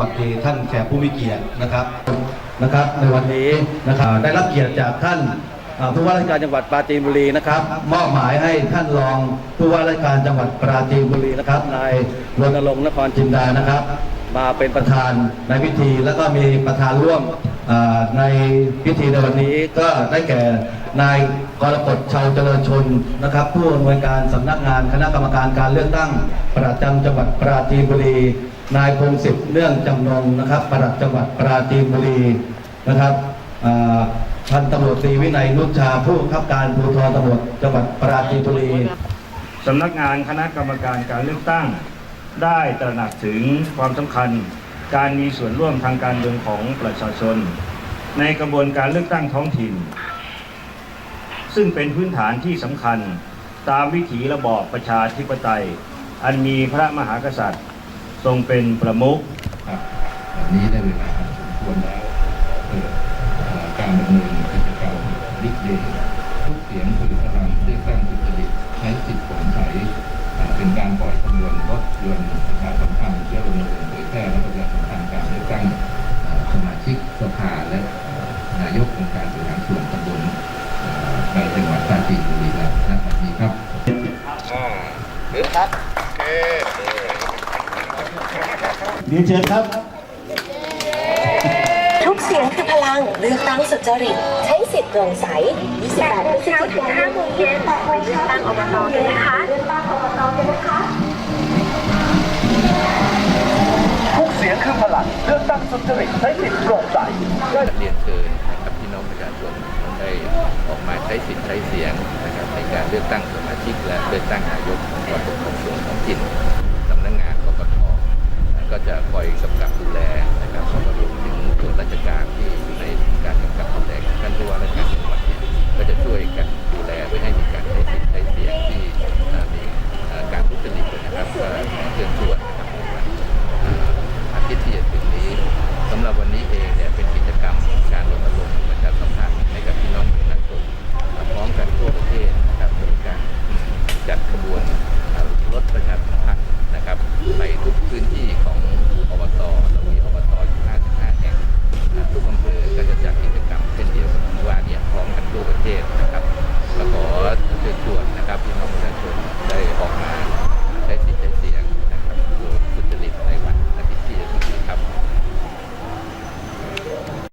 วัสดีท่านแขกผู้มีเกียรตินะครับนะครับในวันนี้นะครับได้รับเกียรติจากท่านผู้ว่าราชการจังหวัดปราจีนบุรีนะครับ มอบหมายให้ท่านรองผู้ว่าราชการจังหวัดปราจีนบุรีนะครับนายรณรงค์นครจินดานะครับ มาเป็นประธานในพิธี แล้วก็มีประธานร่วมในพิธีในวันนี้ก็ได้แก่นายกรกฎชาวเจริญชนนะครับ ผู้อำนวยการสำนักงานคณะกรรมการการเลือกตั้ง ประจำจังหวัดปราจีนบุรี นายพงศิษฐ์เนื่องจำนงนะครับปลัดจังหวัดปราจีนบุรีนะครับพันตำรวจตรีวินัยนุชชาผู้บังคับการภูธรตำรวจจังหวัดปราจีนบุรีสำนักงานคณะกรรมการการเลือกตั้ง ได้ตระหนักถึงความสำคัญการมีส่วนร่วมทางการเมืองของประชาชน ในกระบวนการเลือกตั้งท้องถิ่น ซึ่งเป็นพื้นฐานที่สำคัญตามวิถีระบอบประชาธิปไตย อันมีพระมหากษัตริย์ ทรงเป็นประมุขครับนนี้ได้เวลาสมควรแล้วเปิดเอ่อการดำเนินกิจกรรมบิ๊กเดย์ทุกเสียงคือพลังเลือกตั้งสุจริตใช้สิทธิ์โปร่งใสเอ่ อเป็นการปล่อยขบวนรถยนต์ประชาสัมพันธ์เพื่อรณรงค์เผยแพร่และประชาสัมพันธ์การเลือกตั้งเอ่อสมาชิกสภาและเอ่อนายกองค์การบริหารส่วนตำบลเอ่อในจังหวัดปราจีนบุรีแล้วณบัดนี้ครับเรียนเชิญครับ ทุกเสียงคือพลังเลือกตั้งสุจริต ใช้สิทธิ์โปร่งใส 28พฤศจิกายน5โมงเย็นไปเลือกตั้งอบตกันนะคะ สุจริตใช้สิทธิ์โปร่งใสเรียนเชิญนะครับพี่น้องประชาชนได้ออกมาใช้สิทธิ์ใช้เสียงนะครับในการเลือกตั้งสมาชิกและเลือกตั้งนายกองค์กรปกครองส่วนท้องถิ่นสำนักงานกกตก็จะคอยกำกับดูแลนะครับรวมถึงส่วนราชการที่อยู่ในการกำกับดูแลท่านผู้ว่าราชการ